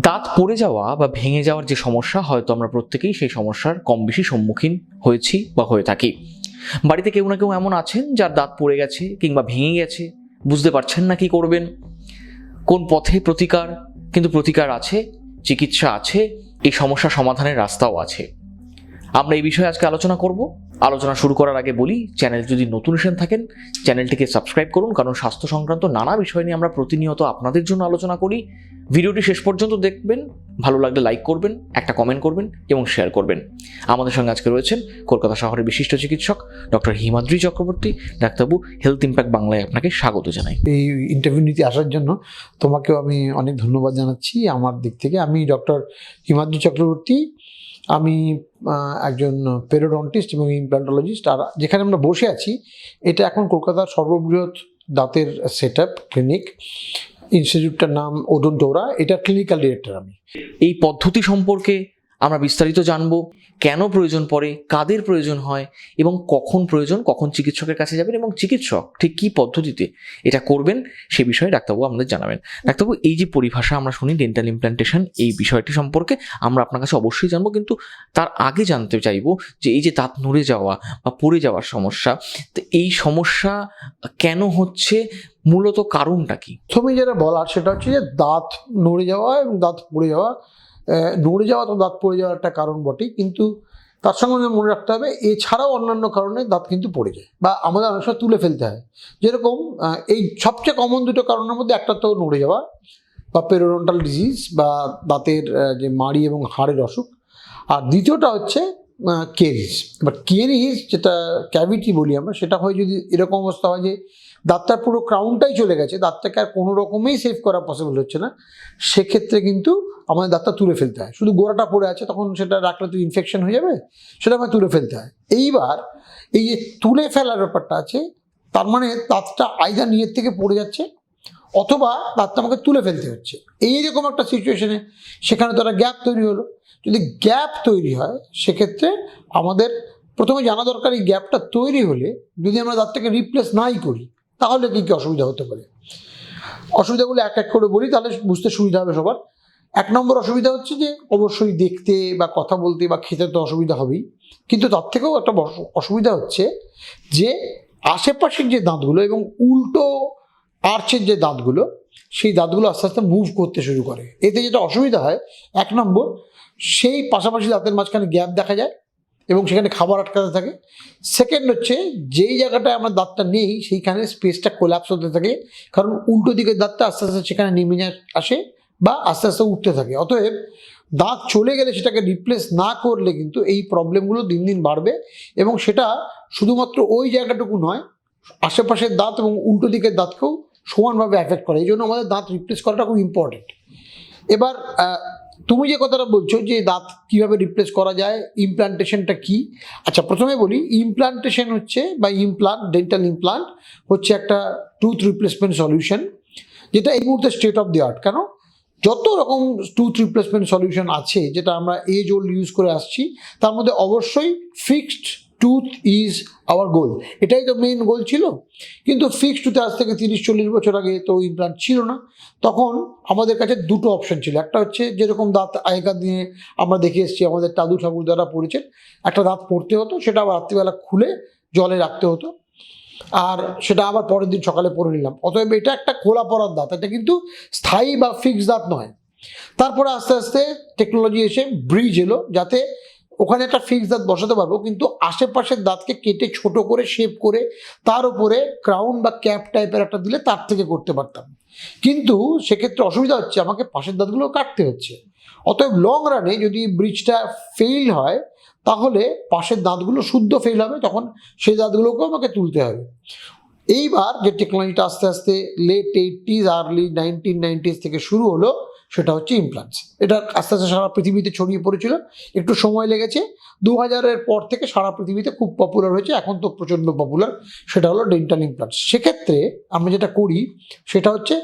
দাঁত পড়ে যাওয়া বা ভেঙে যাওয়ার যে সমস্যা, হয়তো আমরা প্রত্যেকেই সেই সমস্যার কম বেশি সম্মুখীন হয়েছি বা হয়ে থাকি। বাড়িতে কেউ না কেউ এমন আছেন যার দাঁত পড়ে গেছে কিংবা ভেঙে গেছে, বুঝতে পারছেন না কি করবেন, কোন পথে প্রতিকার, কিন্তু প্রতিকার আছে, চিকিৎসা আছে, এই সমস্যা সমাধানের রাস্তাও আছে। আমরা এই বিষয়ে আজকে আলোচনা করব। আলোচনা শুরু করার আগে বলি, চ্যানেল যদি নতুন এসেন থাকেন, চ্যানেলটিকে সাবস্ক্রাইব করুন, কারণ স্বাস্থ্য সংক্রান্ত নানা বিষয় নিয়ে আমরা প্রতিনিয়ত আপনাদের জন্য আলোচনা করি। ভিডিওটি শেষ পর্যন্ত দেখবেন, ভালো লাগলে লাইক করবেন, একটা কমেন্ট করবেন এবং শেয়ার করবেন। আমাদের সঙ্গে আজকে রয়েছেন কলকাতা শহরের বিশিষ্ট চিকিৎসক ডক্টর হিমাদ্রি চক্রবর্তী। ডাক্তারবাবু হেলথ ইম্প্যাক্ট বাংলায় আপনাকে স্বাগত জানাই। এই ইন্টারভিউ নিতে আসার জন্য তোমাকেও আমি অনেক ধন্যবাদ জানাচ্ছি আমার দিক থেকে। আমি ডক্টর হিমাদ্রি চক্রবর্তী আমি একজন পেরোডন্টিস্ট এবং ইমপ্ল্যান্টোলজিস্ট আর যেখানে আমরা বসে আছি, এটা এখন কলকাতার সর্ববৃহৎ দাঁতের সেট আপ ক্লিনিক ইনস্টিটিউটটার নাম ওডনটোরা এটা ক্লিনিক্যাল ডিরেক্টর আমি। এই পদ্ধতি সম্পর্কে আমরা বিস্তারিত জানব কেন প্রয়োজন পড়ে, কাদের প্রয়োজন হয় এবং কখন প্রয়োজন, কখন চিকিৎসকের কাছে যাবেন এবং চিকিৎসক ঠিক কী পদ্ধতিতে এটা করবেন সে বিষয়ে ডাক্তারবাবু আমাদের জানাবেন। ডাক্তারবাবু, এই যে পরিভাষা আমরা শুনি ডেন্টাল ইমপ্ল্যান্টেশন এই বিষয়টি সম্পর্কে আমরা আপনার কাছে অবশ্যই জানব, কিন্তু তার আগে জানতে চাইব যে এই যে দাঁত নড়ে যাওয়া বা পড়ে যাওয়ার সমস্যা, তো এই সমস্যা কেন হচ্ছে, মূলত কারণটা কি? প্রথমে যেটা বলার সেটা হচ্ছে যে দাঁত নড়ে যাওয়া এবং দাঁত পড়ে যাওয়া নড়ে যাওয়া তো দাঁত পড়ে যাওয়ার একটা কারণ বটেই, কিন্তু তার সঙ্গে আমাদের মনে রাখতে হবে, এছাড়াও অন্যান্য কারণে দাঁত কিন্তু পড়ে যায় বা আমাদের অনেক সময় তুলে ফেলতে হয়। যেরকম এই সবচেয়ে কমন দুটো কারণের মধ্যে একটা তো নড়ে যাওয়া বা পেরোডন্টাল ডিজিজ বা দাঁতের যে মাড়ি এবং হাড়ের অসুখ। আর দ্বিতীয়টা হচ্ছে কেরিজ এবার কেরিজ যেটা ক্যাভিটি বলি আমরা, সেটা হয় যদি এরকম অবস্থা হয় যে দাঁতটার পুরো ক্রাউনটাই চলে গেছে। দাঁতটাকে আর কোনো রকমেই সেভ করা পসিবল হচ্ছে না। সেক্ষেত্রে কিন্তু আমাদের দাঁতটা তুলে ফেলতে হয়। শুধু গোড়াটা পড়ে আছে, তখন সেটা রাখলে তো ইনফেকশন হয়ে যাবে, সেটা আমায় তুলে ফেলতে হয়। এইবার এই যে তুলে ফেলার ব্যাপারটা আছে, তার মানে দাঁতটা আইদার নিজের থেকে পড়ে যাচ্ছে অথবা দাঁতটা আমাকে তুলে ফেলতে হচ্ছে। এইরকম একটা সিচুয়েশনে সেখানে তো একটা গ্যাপ তৈরি হলো। যদি গ্যাপ তৈরি হয়, সেক্ষেত্রে আমাদের প্রথমে জানা দরকার এই গ্যাপটা তৈরি হলে যদি আমরা দাঁতটাকে রিপ্লেস নাই করি তাহলে কী কী অসুবিধা হতে পারে? অসুবিধাগুলো এক এক করে বলি, তাহলে বুঝতে সুবিধা হবে সবার। এক নম্বর অসুবিধা হচ্ছে যে, অবশ্যই দেখতে বা কথা বলতে বা খেতে তো অসুবিধা হবেই। কিন্তু তার থেকেও একটা অসুবিধা হচ্ছে যে আশেপাশের যে দাঁতগুলো এবং উল্টো আর্চের যে দাঁতগুলো, সেই দাঁতগুলো আস্তে আস্তে মুভ করতে শুরু করে। এতে যেটা অসুবিধা হয়, এক নম্বর, সেই পাশাপাশি দাঁতের মাঝখানে গ্যাপ দেখা যায়। এবং সেখানে খাবার আটকাতে থাকে। সেকেন্ড হচ্ছে, যেই জায়গাটায় আমার দাঁতটা নেই, সেইখানে স্পেসটা কোলাপস হতে থাকে। কারণ উল্টো দিকের দাঁতটা আস্তে আস্তে সেখানে নেমে আসে বা আস্তে আস্তে উঠতে থাকে। অতএব দাঁত চলে গেলে সেটাকে রিপ্লেস না করলে কিন্তু এই প্রবলেমগুলো দিন দিন বাড়বে এবং সেটা শুধুমাত্র ওই জায়গাটুকু নয়, আশেপাশের দাঁত এবং উল্টো দিকের দাঁতকেও সমানভাবে অ্যাফেক্ট করে। এই জন্য আমাদের দাঁত রিপ্লেস করাটা খুব ইম্পর্টেন্ট এবার তুমি যে কথাটা বলছো যে দাঁত কীভাবে রিপ্লেস করা যায় ইমপ্লান্টেশনটা কি? আচ্ছা প্রথমে বলি ইমপ্লান্টেশন হচ্ছে বা ইমপ্লান্ট ডেন্টাল ইমপ্লান্ট হচ্ছে একটা টুথ রিপ্লেসমেন্ট সলিউশন যেটা এই মুহূর্তে স্টেট অফ দি আর্ট কেন? যত রকম টুথ রিপ্লেসমেন্ট সলিউশন আছে, যেটা আমরা এজ ওল্ড ইউজ করে আসছি, তার মধ্যে অবশ্যই fixed tooth is our goal এটাই তো মেইন গোল ছিল। কিন্তু ফিক্সড টুথে আজ থেকে তিরিশ, চল্লিশ বছর আগে তো ইমপ্লান্ট ছিল না। তখন আমাদের কাছে দুটো অপশন ছিল। একটা হচ্ছে যেরকম দাঁত আগেকার দিনে আমরা দেখে এসেছি, আমাদের দাদু ঠাকুর দ্বারা পড়েছেন। একটা দাঁত পড়তে হতো, সেটা আবার রাত্রিবেলা খুলে জলে রাখতে হতো। আর সেটা আবার পরের দিন সকালে পরে নিলাম। অতএব এটা একটা খোলা পড়ার দাঁত। এটা কিন্তু স্থায়ী বা ফিক্স দাঁত নয়। তারপরে আস্তে আস্তে টেকনোলজি এসে ব্রিজ এলো, যাতে ওখানে একটা ফিক্স দাঁত বসাতে পারব, কিন্তু আশেপাশের দাঁতকে কেটে ছোট করে শেপ করে তার উপরে ক্রাউন বা ক্যাপ টাইপের একটা দিলে তার থেকে করতে পারতাম। কিন্তু সেক্ষেত্রে অসুবিধা হচ্ছে, আমাকে পাশের দাঁতগুলো কাটতে হচ্ছে। অতএব লং রানে যদি ব্রিজটা ফেল হয়, তাহলে পাশের দাঁতগুলো শুদ্ধ ফেল হবে, তখন সেই দাঁতগুলোকেও আমাকে তুলতে হবে। এইবার যে টেকনোলজিটা আস্তে আস্তে late eighties early nineteen nineties থেকে শুরু হলো সেটা হচ্ছে ইমপ্লান্টস এটা আস্তে আস্তে সারা পৃথিবীতে ছড়িয়ে পড়েছিল। একটু সময় লেগেছে। দু হাজারের পর থেকে সারা পৃথিবীতে খুব পপুলার হয়েছে। এখন তো প্রচণ্ড পপুলার সেটা হলো ডেন্টাল ইমপ্লান্টস সেক্ষেত্রে আমরা যেটা করি, সেটা হচ্ছে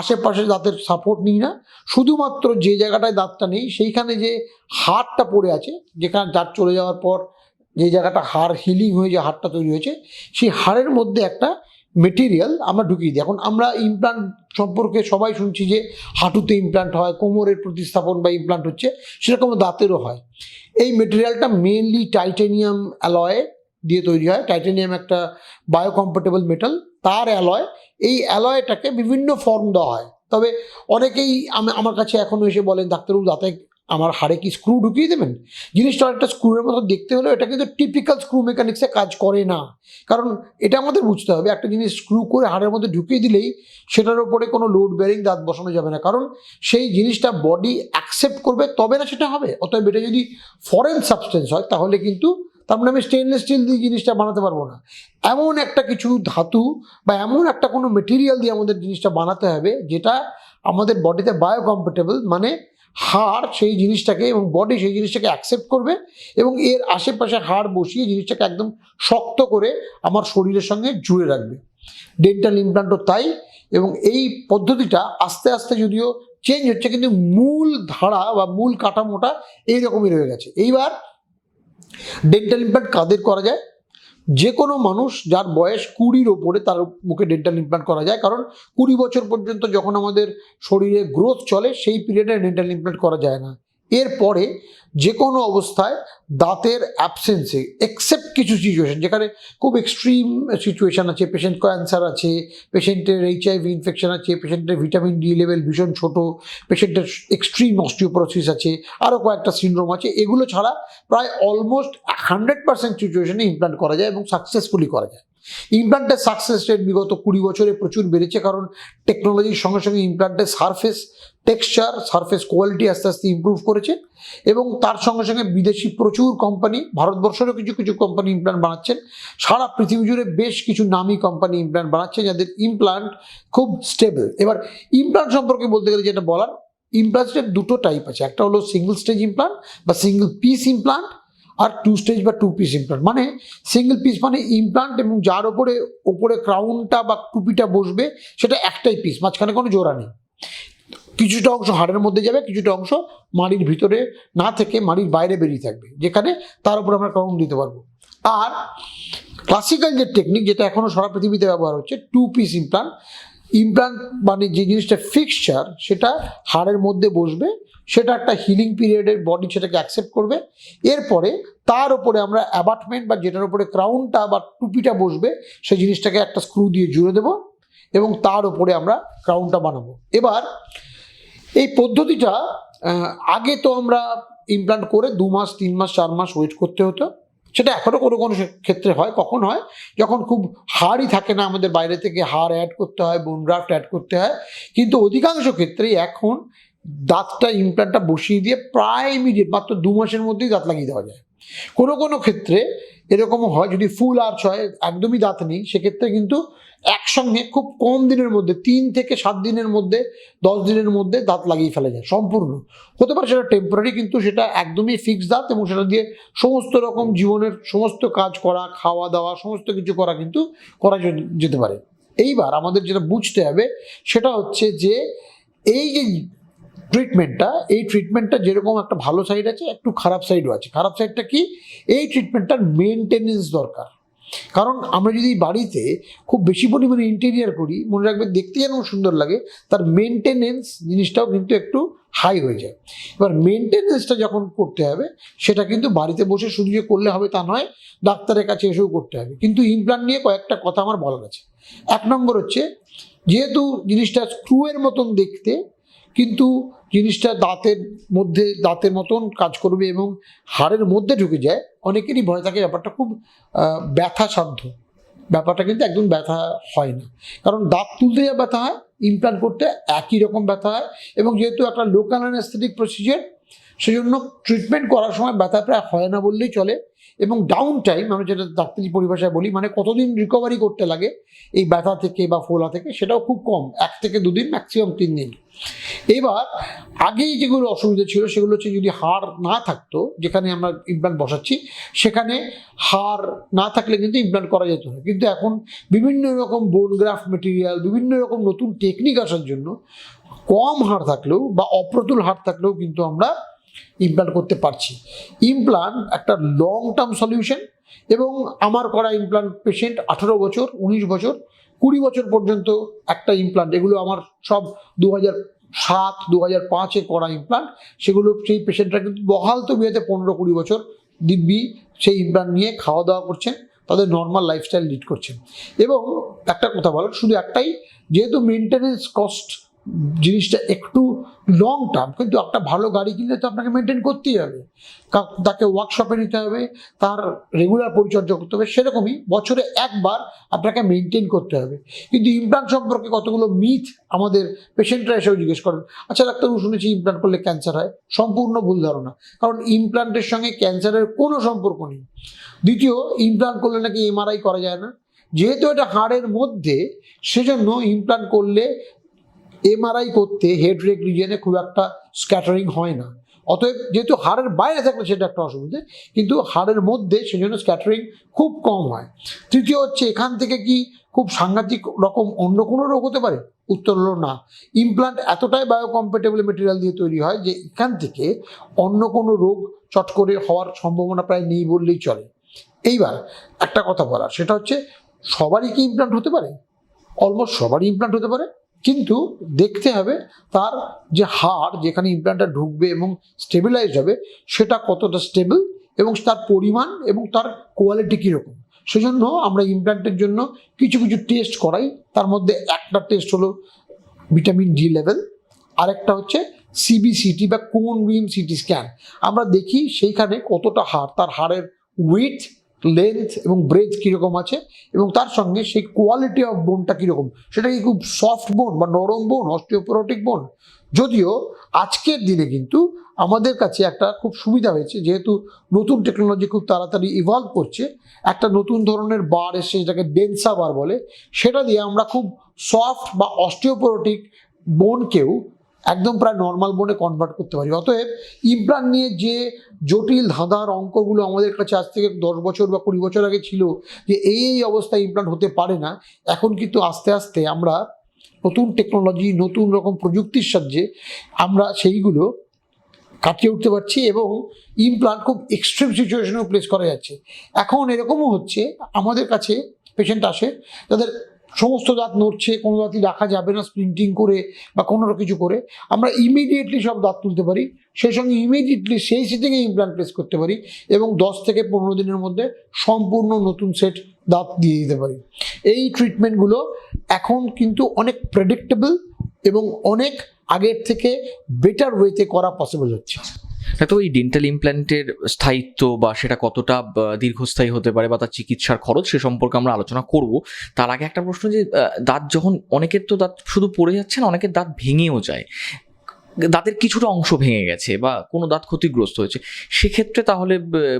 আশেপাশে দাঁতের সাপোর্ট নিই না, শুধুমাত্র যে জায়গাটায় দাঁতটা নেই, সেইখানে যে হাড়টা পড়ে আছে, যেখানে দাঁত চলে যাওয়ার পর যে জায়গাটা হাড় হিলিং হয়ে যে হাড়টা তৈরি হয়েছে, সেই হাড়ের মধ্যে একটা মেটেরিয়াল আমরা ঢুকিয়ে দিই। এখন আমরা ইমপ্লান্ট সম্পর্কে সবাই শুনছি যে হাঁটুতে ইমপ্লান্ট হয়, কোমরের প্রতিস্থাপন বা ইমপ্লান্ট হচ্ছে, সেরকম দাঁতেরও হয়। এই মেটেরিয়ালটা মেনলি টাইটেনিয়াম অ্যালয় দিয়ে তৈরি হয়। টাইটেনিয়াম একটা বায়োকম্পেটেবল মেটাল তার অ্যালয় এই অ্যালয়টাকে বিভিন্ন ফর্ম দেওয়া হয়। তবে অনেকেই আমি, আমার কাছে এখনও এসে বলেন, ডাক্তারবাবু, দাঁতে আমার হাড়ে কি স্ক্রু ঢুকিয়ে দেবেন? জিনিসটা একটা স্ক্রুয়ের মতো দেখতে হলেও এটা কিন্তু টিপিক্যাল স্ক্রু মেকানিক্সে কাজ করে না। কারণ এটা আমাদের বুঝতে হবে, একটা জিনিস স্ক্রু করে হাড়ের মধ্যে ঢুকিয়ে দিলেই সেটার উপরে কোনো লোড বেরিং দাঁত বসানো যাবে না। কারণ সেই জিনিসটা বডি অ্যাকসেপ্ট করবে তবে না সেটা হবে, অতএব এটা যদি ফরেন সাবস্টেন্স হয় তাহলে কিন্তু তার মানে আমি স্টেনলেস স্টিল দিয়ে জিনিসটা বানাতে পারব না। এমন একটা কিছু ধাতু বা এমন একটা কোনো মেটেরিয়াল দিয়ে আমাদের জিনিসটা বানাতে হবে যেটা আমাদের বডিতে বায়োকম্পেটেবল মানে হাড় সেই জিনিসটাকে এবং বডি সেই জিনিসটাকে অ্যাকসেপ্ট করবে এবং এর আশেপাশে হাড় বসিয়ে জিনিসটাকে একদম শক্ত করে আমার শরীরের সঙ্গে জুড়ে রাখবে। ডেন্টাল ইমপ্লান্টও তাই এবং এই পদ্ধতিটা আস্তে আস্তে যদিও চেঞ্জ হচ্ছে কিন্তু মূল ধারা বা মূল কাঠামোটা এইরকমই রয়ে গেছে। এইবার ডেন্টাল ইমপ্লান্ট কাদের করা যায়? যে কোনো মানুষ যার বয়স কুড়ির ওপরে তার মুখে ডেন্টাল ইমপ্লান্ট করা যায়। কারণ কুড়ি বছর পর্যন্ত যখন আমাদের শরীরে গ্রোথ চলে, সেই পিরিয়ডে ডেন্টাল ইমপ্লান্ট করা যায় না। এরপরে যে কোনো অবস্থায় দাঁতের অ্যাবসেন্সে এক্সেপ্ট কিছু সিচুয়েশন যেখানে খুব এক্সট্রিম সিচুয়েশন আছে পেশেন্ট ক্যান্সার আছে পেশেন্টের এইচআইভি ইনফেকশন আছে পেশেন্টের ভিটামিন ডি লেভেল ভীষণ ছোট পেশেন্টের এক্সট্রিম অস্টিওপোরোসিস আছে আরও কয়েকটা সিনড্রোম আছে, এগুলো ছাড়া প্রায় অলমোস্ট হান্ড্রেড পার্সেন্ট সিচুয়েশনে ইমপ্লান্ট করা যায় এবং সাকসেসফুলি করা যায়। ইমপ্লান্টের সাকসেস রেট বিগত কুড়ি বছরে প্রচুর বেড়েছে কারণ টেকনোলজির সঙ্গে সঙ্গে ইমপ্লান্টের সারফেস টেক্সচার সারফেস কোয়ালিটি আস্তে আস্তে ইমপ্রুভ করেছে এবং তার সঙ্গে সঙ্গে বিদেশি প্রচুর কোম্পানি ভারতবর্ষেরও কিছু কিছু কোম্পানি ইমপ্লান্ট বানাচ্ছেন। সারা পৃথিবী জুড়ে বেশ কিছু নামি কোম্পানি ইমপ্লান্ট বানাচ্ছে যাদের ইমপ্লান্ট খুব স্টেবল এবার ইমপ্লান্ট সম্পর্কে বলতে গেলে যেটা বলার ইমপ্লান্টের দুটো টাইপ আছে। একটা হলো সিঙ্গেল স্টেজ ইমপ্লান্ট বা সিঙ্গেল পিস ইমপ্লান্ট আর টু স্টেজ বা টু পিস ইমপ্লান্ট মানে সিঙ্গেল পিস মানে ইমপ্লান্ট এবং যার ওপরে ওপরে ক্রাউনটা বা টুপিটা বসবে, সেটা একটাই পিস মাঝখানে কোনো জোড়া নেই। কিছুটা অংশ হাড়ের মধ্যে যাবে, কিছুটা অংশ মাড়ির ভিতরে না থেকে মাড়ির বাইরে বেরিয়ে থাকবে, যেখানে তার উপর আমরা ক্রাউন দিতে পারব। আর ক্লাসিক্যাল যে টেকনিক যেটা এখনও সারা পৃথিবীতে ব্যবহার হচ্ছে টু পিস ইমপ্লান্ট ইমপ্লান্ট মানে যে জিনিসটা ফিক্সচার সেটা হাড়ের মধ্যে বসবে সেটা একটা হিলিং পিরিয়ডের বডি সেটাকে অ্যাকসেপ্ট করবে। এরপরে তার উপরে আমরা অ্যাবাটমেন্ট বা যেটার উপরে ক্রাউনটা বা টুপিটা বসবে সেই জিনিসটাকে একটা স্ক্রু দিয়ে জুড়ে দেবো এবং তার উপরে আমরা ক্রাউনটা বানাবো। এবার এই পদ্ধতিটা আগে তো আমরা ইমপ্লান্ট করে দু মাস, তিন মাস, চার মাস ওয়েট করতে হতো। সেটা এখনও কোনো কোনো ক্ষেত্রে হয়, কখন হয়? যখন খুব হাড়ই থাকে না আমাদের বাইরে থেকে, হাড় অ্যাড করতে হয় বোন গ্রাফট অ্যাড করতে হয়। কিন্তু অধিকাংশ ক্ষেত্রেই এখন দাঁতটা ইমপ্লান্টটা বসিয়ে দিয়ে প্রায় ইমিডিয়েট মাত্র দু মাসের মধ্যেই দাঁত লাগিয়ে দেওয়া যায়। কোনো কোনো ক্ষেত্রে এরকমও হয়, যদি ফুল আর্চ হয়, একদমই দাঁত নেই, সেক্ষেত্রে কিন্তু একসঙ্গে খুব কম দিনের মধ্যে, তিন থেকে সাত দিনের মধ্যে, দশ দিনের মধ্যে দাঁত লাগিয়ে ফেলা যায়, সম্পূর্ণ। হতে পারে সেটা টেম্পোরারি কিন্তু সেটা একদমই ফিক্স দাঁত এবং সেটা দিয়ে সমস্ত রকম জীবনের সমস্ত কাজ করা, খাওয়া দাওয়া, সমস্ত কিছু করা কিন্তু করা যেতে পারে। এইবার আমাদের যেটা বুঝতে হবে, সেটা হচ্ছে যে এই যে ট্রিটমেন্টটা এই ট্রিটমেন্টটা যেরকম একটা ভালো সাইড আছে, একটু খারাপ সাইডও আছে। খারাপ সাইডটা কি? এই ট্রিটমেন্টটার মেনটেনেন্স দরকার। কারণ আমরা যদি বাড়িতে খুব বেশি পরিমাণে ইন্টেরিয়ার করি, মনে রাখবে দেখতে যেন সুন্দর লাগে, তার মেনটেনেন্স জিনিসটাও কিন্তু একটু হাই হয়ে যায়। এবার মেনটেনেন্সটা যখন করতে হবে, সেটা কিন্তু বাড়িতে বসে শুধু যে করলে হবে তা নয়, ডাক্তারের কাছে এসেও করতে হবে। কিন্তু ইমপ্লান্ট নিয়ে কয়েকটা কথা আমার বলার আছে। এক নম্বর হচ্ছে, যেহেতু জিনিসটা স্ক্রুয়ের মতন দেখতে কিন্তু জিনিসটা দাঁতের মধ্যে, দাঁতের মতন কাজ করবে এবং হাড়ের মধ্যে ঢুকে যায়, অনেকেরই ভয় থাকে ব্যাপারটা খুব ব্যথা ব্যথাসাধ্য। ব্যাপারটা কিন্তু একদম ব্যথা হয় না। কারণ দাঁত তুলতে যা ব্যথা হয় ইমপ্লান্ট করতে একই রকম ব্যথা হয় এবং যেহেতু একটা লোকাল অ্যানাস্থেটিক প্রসিজার সেজন্য ট্রিটমেন্ট করার সময় ব্যথা প্রায় হয় না বললেই চলে এবং ডাউন টাইম আমরা যেটা ডাক্তারি পরিভাষায় বলি মানে কতদিন রিকভারি করতে লাগে, এই ব্যথা থেকে বা ফোলা থেকে সেটাও খুব কম, এক থেকে দুদিন ম্যাক্সিমাম তিন দিন। এবার আগেই যেগুলো অসুবিধা ছিল সেগুলো হচ্ছে যদি হাড় না থাকতো, যেখানে আমরা ইমপ্লান্ট বসাচ্ছি, সেখানে হাড় না থাকলে কিন্তু ইমপ্লান্ট করা যেত না। কিন্তু এখন বিভিন্ন রকম বোন গ্রাফ মেটেরিয়াল বিভিন্ন রকম নতুন টেকনিক আসার জন্য কম হাড় থাকলেও বা অপ্রতুল হাড় থাকলেও কিন্তু আমরা ইমপ্লান্ট করতে পারছি। ইমপ্লান্ট একটা লং টার্ম সলিউশন এবং আমার করা ইমপ্লান্ট পেশেন্ট আঠারো বছর, উনিশ বছর, কুড়ি বছর পর্যন্ত একটা ইমপ্লান্ট এগুলো আমার সব দু হাজার সাত দু হাজার পাঁচে করা ইমপ্লান্ট সেগুলো সেই পেশেন্টরা কিন্তু বহাল তো বিয়েতে পনেরো কুড়ি বছর দিব্যি সেই ইমপ্লান্ট নিয়ে খাওয়া দাওয়া করছেন, তাদের নর্মাল লাইফস্টাইল লিড করছেন। এবং একটা কথা বলো, শুধু একটাই, যেহেতু মেনটেনেন্স কস্ট জিনিসটা একটু লং টার্ম কিন্তু একটা ভালো গাড়ি কিনলে তো আপনাকে মেনটেন করতেই হবে। তাকে ওয়ার্কশপে নিতে হবে, তার রেগুলার পরিচর্যা করতে হবে, সেরকমই বছরে একবার আপনাকে মেনটেন করতে হবে। কিন্তু ইমপ্লান্ট সম্পর্কে কতগুলো মিথ আমাদের পেশেন্টরা এসেও জিজ্ঞেস করেন আচ্ছা ডাক্তারবাবু, শুনেছি ইমপ্লান্ট করলে ক্যান্সার হয়। সম্পূর্ণ ভুল ধারণা, কারণ ইমপ্লান্টের সঙ্গে ক্যান্সারের কোনো সম্পর্ক নেই। দ্বিতীয় ইমপ্লান্ট করলে নাকি এমআরআই করা যায় না। যেহেতু এটা হাড়ের মধ্যে, সেজন্য ইমপ্লান্ট করলে এমআরআই করতে হেড রেক রিজিয়নে খুব একটা স্ক্যাটারিং হয় না। অতএব যেহেতু হাড়ের বাইরে থাকলে সেটা একটা অসুবিধে, কিন্তু হাড়ের মধ্যে সেজন্য স্ক্যাটারিং খুব কম হয়। তৃতীয় হচ্ছে এখান থেকে কি খুব সাংঘাতিক রকম অন্য কোনো রোগ হতে পারে? উত্তর হলো না। ইমপ্লান্ট এতটাই বায়োকম্পেটেবল মেটেরিয়াল দিয়ে তৈরি হয় যে এখান থেকে অন্য কোনো রোগ চট করে হওয়ার সম্ভাবনা প্রায় নেই বললেই চলে। এইবার একটা কথা বলার, সেটা হচ্ছে সবারই কি ইমপ্লান্ট হতে পারে? অলমোস্ট সবারই ইমপ্লান্ট হতে পারে। কিন্তু দেখতে হবে তার যে হাড় যেখানে ইমপ্লান্টটা ঢুকবে এবং স্টেবিলাইজ হবে, সেটা কতটা স্টেবল এবং তার পরিমাণ এবং তার কোয়ালিটি কীরকম। সেজন্য আমরা ইমপ্লান্টের জন্য কিছু কিছু টেস্ট করাই। তার মধ্যে একটা টেস্ট হলো ভিটামিন ডি লেভেল আরেকটা হচ্ছে সিবিসিটি বা কোন বিম সিটি স্ক্যান আমরা দেখি সেইখানে কতটা হাড়, তার হাড়ের উইথ লেন্থ এবং ব্রেথ কীরকম আছে এবং তার সঙ্গে সেই কোয়ালিটি অফ বোনটা কীরকম? সেটা কি খুব সফট বোন বা নরম বোন অস্টিওপোরোটিক বোন যদিও আজকের দিনে কিন্তু আমাদের কাছে একটা খুব সুবিধা হয়েছে, যেহেতু নতুন টেকনোলজি খুব তাড়াতাড়ি ইভলভ করছে, একটা নতুন ধরনের বার এসে যেটাকে ডেন্সা বার বলে, সেটা দিয়ে আমরা খুব সফট বা অস্টিওপোরোটিক বোনকেও একদম প্রায় নর্মাল বোনে কনভার্ট করতে পারি। অতএব ইমপ্লান্ট নিয়ে যে জটিল ধাঁধার অঙ্কগুলো আমাদের কাছে আজ থেকে দশ বছর বা কুড়ি বছর আগে ছিল যে এই এই অবস্থায় ইমপ্লান্ট হতে পারে না, এখন কিন্তু আস্তে আস্তে আমরা নতুন টেকনোলজি নতুন রকম প্রযুক্তির সাহায্যে আমরা সেইগুলো কাটিয়ে উঠতে পারছি এবং ইমপ্লান্ট খুব এক্সট্রিম সিচুয়েশনেও প্লেস করা যাচ্ছে। এখন এরকমও হচ্ছে, আমাদের কাছে পেশেন্ট আসে, তাদের সমস্ত দাঁত নড়ছে, কোনো দাঁতই রাখা যাবে না স্প্রিন্টিং করে বা কোনো কিছু করে। আমরা ইমিডিয়েটলি সব দাঁত তুলতে পারি, সেই সঙ্গে ইমিডিয়েটলি সেই সিটিংয়ে ইমপ্লান্ট প্লেস করতে পারি এবং দশ থেকে পনেরো দিনের মধ্যে সম্পূর্ণ নতুন সেট দাঁত দিয়ে দিতে পারি। এই ট্রিটমেন্টগুলো এখন কিন্তু অনেক প্রেডিক্টেবল এবং অনেক আগের থেকে বেটার ওয়েতে করা পসিবল হচ্ছে। তো এই ডেন্টাল ইমপ্ল্যান্টের স্থায়িত্ব বা সেটা কতটা দীর্ঘস্থায়ী হতে পারে বা তার চিকিৎসার খরচ সে সম্পর্কে আমরা আলোচনা করব। তার আগে একটা প্রশ্ন যে দাঁত যখন অনেকের তো দাঁত শুধু পড়ে যাচ্ছে না, অনেকের দাঁত ভেঙেও যায়। দাঁতের কিছুটা অংশ ভেঙে গেছে বা কোনো দাঁত ক্ষতিগ্রস্ত হয়েছে। সেক্ষেত্রে তাহলে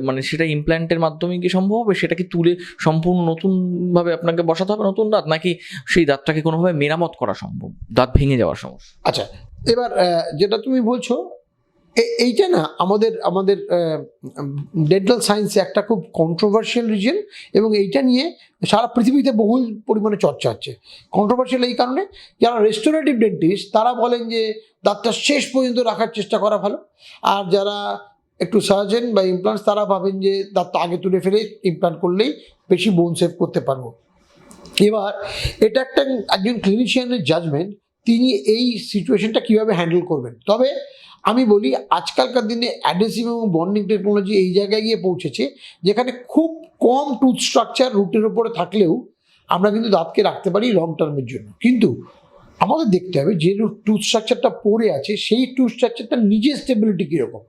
মানে সেটা ইমপ্ল্যান্টের মাধ্যমে কি সম্ভব হবে? সেটা কি তুলে সম্পূর্ণ নতুনভাবে আপনাকে বসাতে হবে নতুন দাঁত? নাকি সেই দাঁতটাকে কোনোভাবে মেরামত করা সম্ভব? দাঁত ভেঙে যাওয়ার সমস্যা? আচ্ছা এবার যেটা তুমি বলছো এইটা না, আমাদের আমাদের ডেন্টাল সায়েন্সে একটা খুব কন্ট্রোভার্সিয়াল রিজন এবং এইটা নিয়ে সারা পৃথিবীতে বহুল পরিমাণে চর্চা হচ্ছে। কন্ট্রোভার্সিয়াল এই কারণে যারা রেস্টোরেটিভ ডেন্টিস্ট তারা বলেন যে দাঁতটা শেষ পর্যন্ত রাখার চেষ্টা করা ভালো। আর যারা একটু সার্জেন বা ইমপ্লান্টস তারা ভাবেন যে দাঁতটা আগে তুলে ফেলে ইমপ্লান্ট করলেই বেশি বোন সেভ করতে পারব। এবার, এটা একটা একজন ক্লিনিশিয়ানের জাজমেন্ট তিনি এই সিচুয়েশনটা কীভাবে হ্যান্ডেল করবেন? তবে আমি বলি, আজকালকার দিনে অ্যাডেসিভ এবং বন্ডিং টেকনোলজি এই জায়গায় গিয়ে পৌঁছেছে, যেখানে খুব কম টুথ স্ট্রাকচার রুটের উপরে থাকলেও আমরা কিন্তু দাঁতকে রাখতে পারি লং টার্মের জন্য। কিন্তু আমাদের দেখতে হবে যে টুথ স্ট্রাকচারটা পড়ে আছে, সেই টুথ স্ট্রাকচারটা নিজের স্টেবিলিটি কীরকম?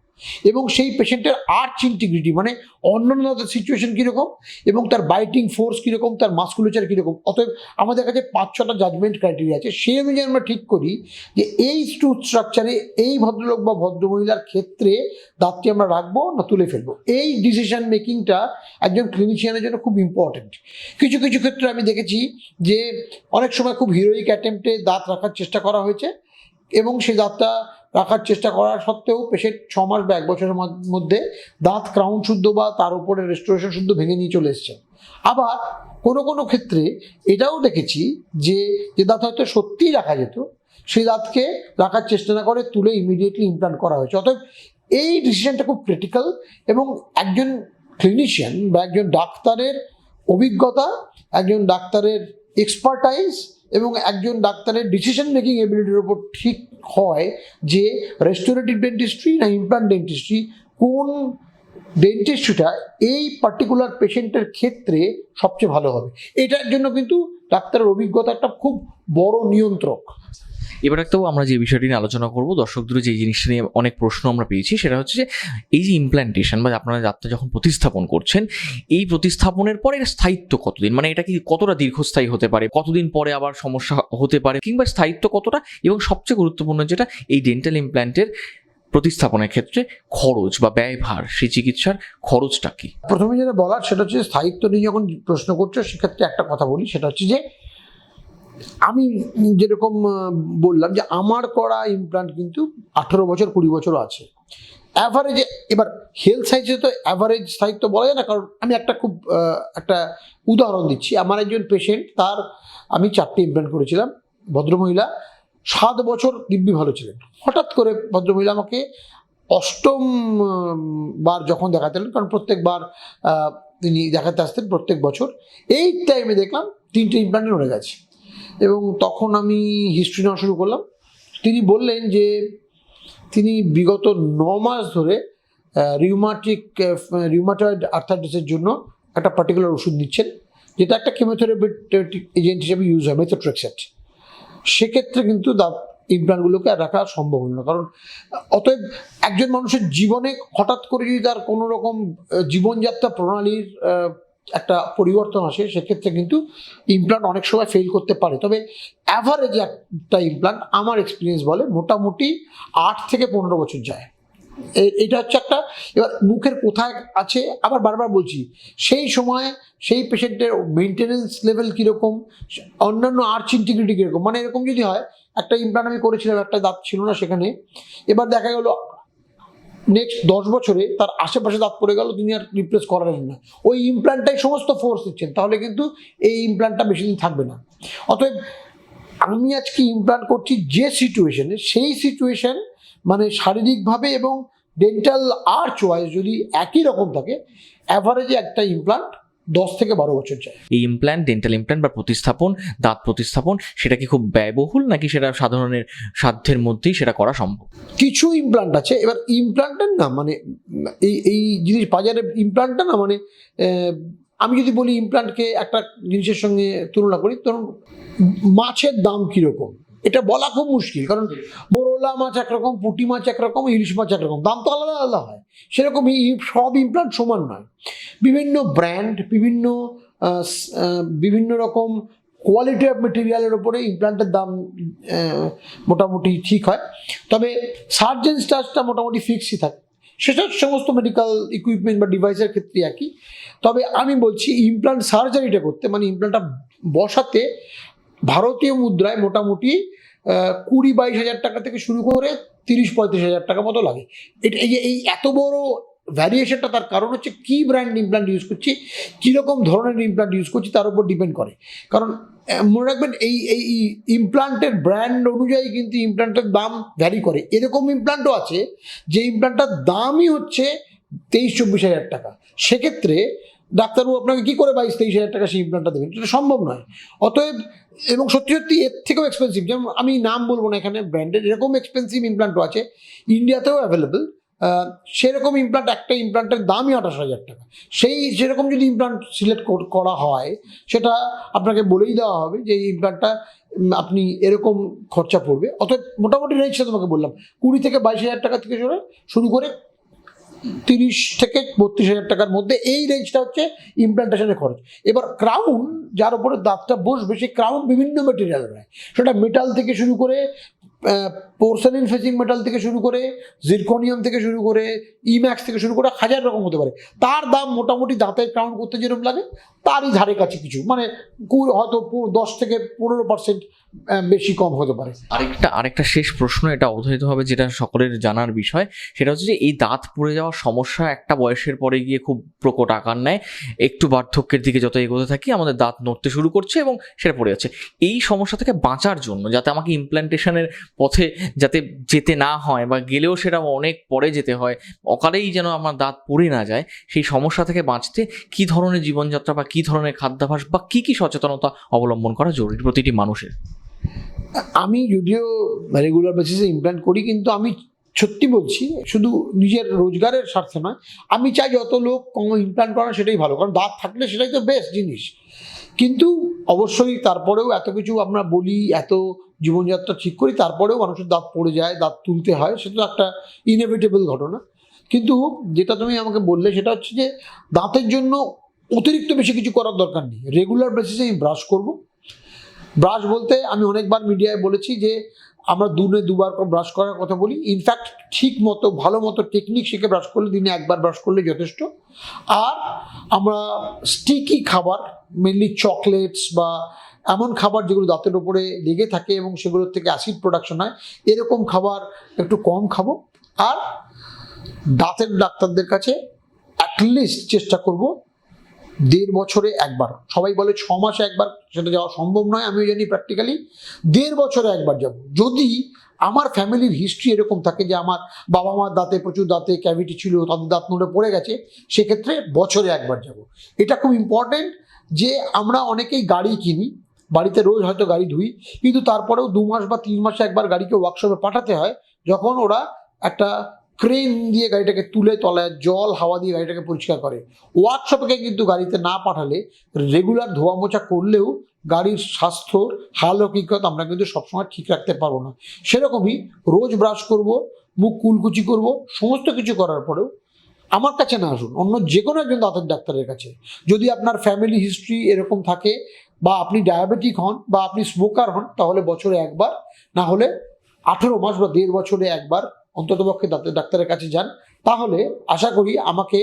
এবং সেই পেশেন্টের আর্চ ইন্টিগ্রিটি মানে অন্যান্য সিচুয়েশন কীরকম এবং তার বাইটিং ফোর্স কীরকম, তার মাস্কুলেচার কীরকম। অতএব আমাদের কাছে পাঁচ ছটা জাজমেন্ট ক্রাইটেরিয়া আছে। সেই অনুযায়ী আমরা ঠিক করি যে এই টুথ স্ট্রাকচারে এই ভদ্রলোক বা ভদ্রমহিলার ক্ষেত্রে দাঁতটি আমরা রাখব না তুলে ফেলব। এই ডিসিশন মেকিংটা একজন ক্লিনিশিয়ানের জন্য খুব ইম্পর্টেন্ট কিছু কিছু ক্ষেত্রে আমি দেখেছি যে অনেক সময় খুব হিরোইক অ্যাটেম্পটে দাঁত রাখার চেষ্টা করা হয়েছে এবং সেই দাঁতটা রাখার চেষ্টা করা সত্ত্বেও পেশেন্ট ছ মাস বা এক বছরের মধ্যে দাঁত ক্রাউন শুদ্ধ বা তার উপরে রেস্টোরেশন শুদ্ধ ভেঙে নিয়ে চলে এসছে। আবার কোনো কোনো ক্ষেত্রে এটাও দেখেছি যে যে দাঁত হয়তো সত্যিই রাখা যেত, সেই দাঁতকে রাখার চেষ্টা না করে তুলে ইমিডিয়েটলি ইমপ্লান্ট করা হয়েছে। অতএব এই ডিসিশনটা খুব ক্রিটিক্যাল এবং একজন ক্লিনিশিয়ান বা একজন ডাক্তারের অভিজ্ঞতা, একজন ডাক্তারের এক্সপার্টাইজ এবং একজন ডাক্তারের ডিসিশন মেকিং এবিলিটির ওপর ঠিক হয় যে রেস্টোরেটিভ ডেন্টিস্ট্রি না ইমপ্লান্ট ডেন্টিস্ট্রি কোন ডেন্টিস্ট্রিটা এই পার্টিকুলার পেশেন্টের ক্ষেত্রে সবচেয়ে ভালো হবে। এটার জন্য কিন্তু ডাক্তারের অভিজ্ঞতা একটা খুব বড় নিয়ন্ত্রক। এবার একটাও আমরা যে বিষয়টি নিয়ে আলোচনা করব, দর্শকদের যে জিনিসটা নিয়ে অনেক প্রশ্ন আমরা পেয়েছি, সেটা হচ্ছে যে এই যে ইমপ্ল্যান্টেশন বা আপনারা যাত্রা যখন প্রতিস্থাপন করছেন, এই প্রতিস্থাপনের পরে এর স্থায়িত্ব কতদিন? মানে এটা কি কতটা দীর্ঘস্থায়ী হতে পারে? কতদিন পরে আবার সমস্যা হতে পারে? কিংবা স্থায়িত্ব কতটা? এবং সবচেয়ে গুরুত্বপূর্ণ যেটা, এই ডেন্টাল ইমপ্ল্যান্টের প্রতিস্থাপনের ক্ষেত্রে খরচ বা ব্যয়ভার সেই চিকিৎসার খরচটা কি? প্রথমে যেটা বলার, সেটা হচ্ছে স্থায়িত্ব নিয়ে যখন প্রশ্ন করছ, সেক্ষেত্রে একটা কথা বলি, সেটা হচ্ছে যে আমি যেরকম বললাম যে আমার করা ইমপ্লান্ট কিন্তু আঠেরো বছর, কুড়ি বছর আছে। অ্যাভারেজে এবার হেলথ সাইজে তো অ্যাভারেজ স্থায়িত্ব বলা যায় না, কারণ আমি একটা খুব একটা উদাহরণ দিচ্ছি। আমার একজন পেশেন্ট তার আমি চারটে ইমপ্লান্ট করেছিলাম, ভদ্রমহিলা। সাত বছর দিব্যি ভালো ছিলেন। হঠাৎ করে ভদ্রমহিলা আমাকে অষ্টম বার যখন দেখাতে এলেন কারণ প্রত্যেকবার তিনি দেখাতে আসতেন প্রত্যেক বছর, এই টাইমে দেখলাম তিনটে ইমপ্লান্টে নড়ে গেছে। এবং তখন আমি হিস্ট্রি নেওয়া শুরু করলাম। তিনি বললেন যে, তিনি বিগত ন মাস ধরে রিউমাটিক রিউমাটয়েড আর্থাইটিসের জন্য একটা পার্টিকুলার ওষুধ নিচ্ছেন, যেটা একটা কেমোথেরাপিউটিক এজেন্ট হিসেবে ইউজ হয় মেথোট্রেক্সেট সেক্ষেত্রে কিন্তু দাঁত ইমপ্লান্টগুলোকে আর রাখা সম্ভব হলো না। কারণ, অতএব একজন মানুষের জীবনে হঠাৎ করে যদি তার কোনো রকম জীবনযাত্রা প্রণালীর একটা পরিবর্তন আসে, সেক্ষেত্রে কিন্তু ইমপ্লান্ট অনেক সময় ফেল করতে পারে। তবে অ্যাভারেজ একটা ইমপ্লান্ট আমার এক্সপিরিয়েন্স বলে মোটামুটি আট থেকে পনেরো বছর যায়। এটা হচ্ছে একটা, এবার মুখের কোথায় আছে? আবার বারবার বলছি, সেই সময় সেই পেশেন্টের মেনটেনেন্স লেভেল কীরকম? অন্যান্য আর্চ ইন্টিগ্রিটি কীরকম? মানে এরকম যদি হয়, একটা ইমপ্লান্ট আমি করেছিলাম, একটা দাঁত ছিল না সেখানে। এবার দেখা গেল নেক্সট দশ বছরে তার আশেপাশে দাঁত পড়ে গেল, তিনি আর রিপ্লেস করালেন না ওই ইমপ্লান্টটাই সমস্ত ফোর্স দিচ্ছেন, তাহলে কিন্তু এই ইমপ্ল্যান্টটা বেশি দিন থাকবে না। অতএব আমি আজকে ইমপ্লান্ট করছি যে সিচুয়েশনে সেই সিচুয়েশন মানে শারীরিকভাবে এবং ডেন্টাল আর্চ ওয়াইজ যদি একই রকম থাকে অ্যাভারেজে একটা ইমপ্লান্ট দশ থেকে বারো বছর যায়। এই ইমপ্ল্যান্ট ডেন্টাল ইমপ্ল্যান্ট বা প্রতিস্থাপন দাঁত প্রতিস্থাপন সেটা কি খুব ব্যয়বহুল নাকি সেটা সাধারণের সাধ্যের মধ্যেই সেটা করা সম্ভব? কিছু ইমপ্ল্যান্ট আছে। এবার ইমপ্লান্টের না মানে এই এই জিনিস বাজারে ইমপ্লান্টটা না মানে আমি যদি বলি ইমপ্লান্টকে একটা জিনিসের সঙ্গে তুলনা করি ধরুন মাছের দাম কীরকম? এটা বলা খুব মুশকিল, কারণ বড়লা মাছ একরকম, পুঁটি মাছ একরকম, ইলিশ মাছ একরকম, দাম তো আলাদা আলাদা হয়। সেরকম সব ইমপ্লান্ট সমান নয়। বিভিন্ন ব্র্যান্ড বিভিন্ন বিভিন্ন রকম কোয়ালিটি অফ মেটেরিয়ালের ওপরে ইমপ্লান্টের দাম মোটামুটি ঠিক হয়। তবে সার্জেন চার্জটা মোটামুটি ফিক্সই থাকে। সেটা সমস্ত মেডিকেল ইকুইপমেন্ট বা ডিভাইসের ক্ষেত্রে একই। তবে আমি বলছি ইমপ্লান্ট সার্জারিটা করতে মানে ইমপ্লান্টটা বসাতে ভারতীয় মুদ্রায় মোটামুটি কুড়ি বাইশ হাজার টাকা থেকে শুরু করে তিরিশ পঁয়ত্রিশ হাজার টাকা মতো লাগে। এটা এই যে, এই এত বড় ভ্যারিয়েশনটা তার কারণ হচ্ছে কী ব্র্যান্ড ইমপ্লান্ট ইউজ করছি কীরকম ধরনের ইমপ্লান্ট ইউজ করছি তার উপর ডিপেন্ড করে। কারণ মনে রাখবেন এই এই ইমপ্লান্টের ব্র্যান্ড অনুযায়ী কিন্তু ইমপ্লান্টের দাম ভ্যারি করে। এরকম ইমপ্লান্টও আছে, যে ইমপ্লান্টটার দামই হচ্ছে তেইশ চব্বিশ হাজার টাকা। সেক্ষেত্রে ডাক্তারবাবু আপনাকে কী করে বাইশ তেইশ হাজার টাকা সেই ইমপ্লান্টটা দেবেন? এটা সম্ভব নয়। অতএব, এবং সত্যি সত্যি এর থেকেও এক্সপেন্সিভ যেমন আমি নাম বলব না এখানে ব্র্যান্ডেড এরকম এক্সপেন্সিভ ইমপ্লান্টও আছে ইন্ডিয়াতেও অ্যাভেলেবেল সেরকম ইমপ্লান্ট একটা ইমপ্লান্টের দামই আঠাশ হাজার টাকা। সেই সেরকম যদি ইমপ্লান্ট সিলেক্ট করা হয়, সেটা আপনাকে বলেই দেওয়া হবে যে এই ইমপ্লান্টটা আপনি এরকম খরচা পড়বে। অর্থাৎ মোটামুটি রেঞ্জটা তোমাকে বললাম। কুড়ি থেকে বাইশ হাজার টাকা থেকে শুরু করে তিরিশ থেকে বত্রিশ হাজার টাকার মধ্যে এই রেঞ্জটা হচ্ছে ইমপ্লান্টেশনের খরচ। এবার ক্রাউন যার উপরে দাঁতটা বসবে, সেই ক্রাউন বিভিন্ন মেটেরিয়াল হয়। সেটা মেটাল থেকে শুরু করে পোর্সেলিন ফেসিং মেটাল থেকে শুরু করে জিরকোনিয়াম থেকে শুরু করে ইম্যাক্স থেকে শুরু করে হাজার রকম হতে পারে। তার দাম মোটামুটি দাঁতের ক্রাউন করতে যেরকম লাগে, তারই ধারে কাছে কিছু। মানে হয়তো দশ থেকে পনেরো পার্সেন্ট বেশি কম হতে পারে। আরেকটা আরেকটা শেষ প্রশ্ন, এটা অবধারিত হবে যেটা সকলের জানার বিষয়। সেটা হচ্ছে যে, এই দাঁত পড়ে যাওয়ার সমস্যা একটা বয়সের পরে গিয়ে খুব প্রকট আকার নেয়। একটু বার্ধক্যের দিকে যত এগোতে থাকি, আমাদের দাঁত নড়তে শুরু করছে এবং সেটা পড়ে যাচ্ছে। এই সমস্যা থেকে বাঁচার জন্য, যাতে আমাকে ইমপ্ল্যান্টেশনের পথে যাতে যেতে না হয় বা গেলেও সেটা অনেক পরে যেতে হয়, অকালেই যেন আমার দাঁত পড়ে না যায়, সেই সমস্যা থেকে বাঁচতে কি ধরনের জীবনযাত্রা বা কি ধরনের খাদ্যাভ্যাস বা কি কি সচেতনতা অবলম্বন করা জরুরি প্রতিটি মানুষের? আমি যদিও রেগুলার বেসিসে ইমপ্ল্যান্ট করি, কিন্তু আমি সত্যি বলছি, শুধু নিজের রোজগারের স্বার্থে নয়, আমি চাই যত লোক কম ইমপ্ল্যান্ট করা সেটাই ভালো। কারণ দাঁত থাকলে সেটাই তো বেস্ট জিনিস। কিন্তু অবশ্যই তারপরেও এত কিছু আমরা বলি, এত জীবনযাত্রা ঠিক করি, তারপরেও মানুষের দাঁত পড়ে যায়, দাঁত তুলতে হয় সেটা একটা ইনএভিটেবল ঘটনা। কিন্তু যেটা তুমি আমাকে বললে সেটা হচ্ছে যে দাঁতের জন্য অতিরিক্ত বেশি কিছু করার দরকার নেই। রেগুলার বেসিসে আমি ব্রাশ করব। ব্রাশ বলতে আমি অনেকবার মিডিয়ায় বলেছি যে আমরা দুনে দুবার করে ব্রাশ করার কথা বলি। ইনফ্যাক্ট ঠিক মতো, ভালো মতো টেকনিক শিখে ব্রাশ করলে দিনে একবার ব্রাশ করলে যথেষ্ট। আর আমরা স্টিকি খাবার মেনলি চকলেটস বা এমন খাবার যেগুলো দাঁতের ওপরে লেগে থাকে এবং সেগুলোর থেকে অ্যাসিড প্রোডাকশন হয়, এরকম খাবার একটু কম খাব। আর দাঁতের ডাক্তারদের কাছে অ্যাটলিস্ট চেষ্টা করব দেড় বছরে একবার। সবাই বলে ছ মাসে একবার সেটা যাওয়া সম্ভব নয়, আমিও জানি প্র্যাকটিক্যালি দেড় বছরে একবার যাব। যদি আমার ফ্যামিলির হিস্ট্রি এরকম থাকে যে আমার বাবা মার দাঁতে প্রচুর দাঁতে ক্যাভিটি ছিল, তাদের দাঁত নড়ে পড়ে গেছে, সেক্ষেত্রে বছরে একবার যাব। এটা খুব ইম্পর্টেন্ট যে আমরা অনেকেই গাড়ি কিনি, বাড়িতে রোজ হয়তো গাড়ি ধুই, কিন্তু তারপরেও দু মাস বা তিন মাসে একবার গাড়িকে ওয়ার্কশপে পাঠাতে হয়, যখন ওরা একটা ক্রেন দিয়ে গাড়িটাকে তুলে তলায় জল, হাওয়া দিয়ে গাড়িটাকে পরিষ্কার করে। ওয়ার্কশপে কিন্তু গাড়িতে না পাঠালে রেগুলার ধোয়া মোছা করলেও গাড়ির স্বাস্থ্যর হাল হকিকত আমরা কিন্তু সবসময় ঠিক রাখতে পারব না। সেরকমই রোজ ব্রাশ করব, মুখ কুলকুচি করব, সমস্ত কিছু করার পরেও আমার কাছে না আসুন, অন্য যে কোনো একজন দাঁতের ডাক্তারের কাছে। যদি আপনার ফ্যামিলি হিস্ট্রি এরকম থাকে বা আপনি ডায়াবেটিক হন বা আপনি স্মোকার হন, তাহলে বছরে একবার, না হলে আঠেরো মাস বা দেড় বছরে একবার অন্ততপক্ষে ডাক্তারের কাছে যান। তাহলে আশা করি আমাকে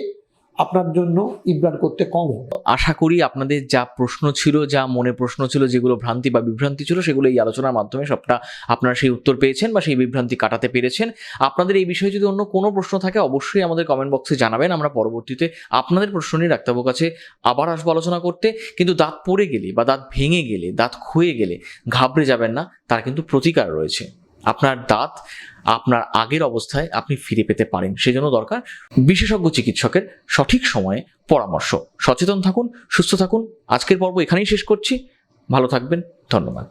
আপনার জন্য ইমপ্লান্ট করতে কম আশা করি আপনাদের যা প্রশ্ন ছিল, যা মনে প্রশ্ন ছিল, যেগুলো ভ্রান্তি বা বিভ্রান্তি ছিল, সেগুলো এই আলোচনার মাধ্যমে সবটা আপনারা সেই উত্তর পেয়েছেন বা সেই বিভ্রান্তি কাটাতে পেরেছেন। আপনাদের এই বিষয়ে যদি অন্য কোনো প্রশ্ন থাকে, অবশ্যই আমাদের কমেন্ট বক্সে জানাবেন। আমরা পরবর্তীতে আপনাদের প্রশ্ন নিয়ে ডাক্তারবাবুর কাছে আবার আসব আলোচনা করতে। কিন্তু দাঁত পড়ে গেলে বা দাঁত ভেঙে গেলে, দাঁত ক্ষয়ে গেলে, ঘাবড়ে যাবেন না, তার কিন্তু প্রতিকার রয়েছে। আপনার দাঁত, আপনার আগের অবস্থায় আপনি ফিরে পেতে পারেন। সেজন্য দরকার বিশেষজ্ঞ চিকিৎসকের সঠিক সময়ে পরামর্শ। সচেতন থাকুন, সুস্থ থাকুন। আজকের পর্ব এখানেই শেষ করছি। ভালো থাকবেন। ধন্যবাদ।